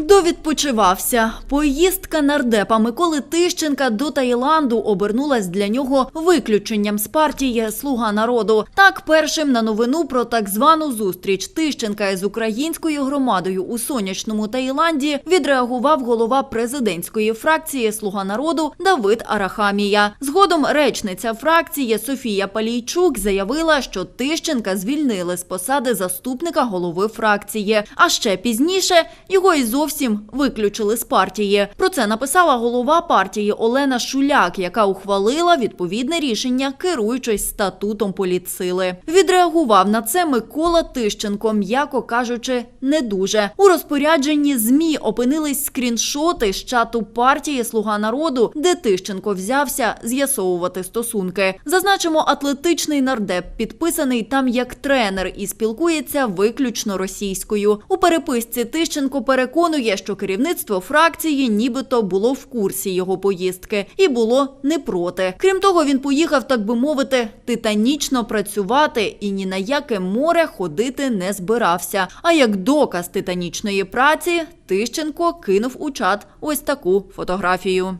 Довідпочивався. Поїздка нардепа Миколи Тищенка до Таїланду обернулась для нього виключенням з партії Слуга народу. Так, першим на новину про так звану зустріч Тищенка із українською громадою у сонячному Таїланді відреагував голова президентської фракції Слуга народу Давид Арахамія. Згодом речниця фракції Софія Палійчук заявила, що Тищенка звільнили з посади заступника голови фракції. А ще пізніше його і зовсім виключили з партії. Про це написала голова партії Олена Шуляк, яка ухвалила відповідне рішення, керуючись статутом політсили. Відреагував на це Микола Тищенко, м'яко кажучи, не дуже. У розпорядженні змі опинились скріншоти з чату партії Слуга народу, де Тищенко взявся з'ясовувати стосунки. Зазначимо, атлетичний нардеп підписаний там як тренер і спілкується виключно російською. У переписці Тищенко переконує, що керівництво фракції нібито було в курсі його поїздки і було не проти. Крім того, він поїхав, так би мовити, титанічно працювати і ні на яке море ходити не збирався. А як доказ титанічної праці, Тищенко кинув у чат ось таку фотографію.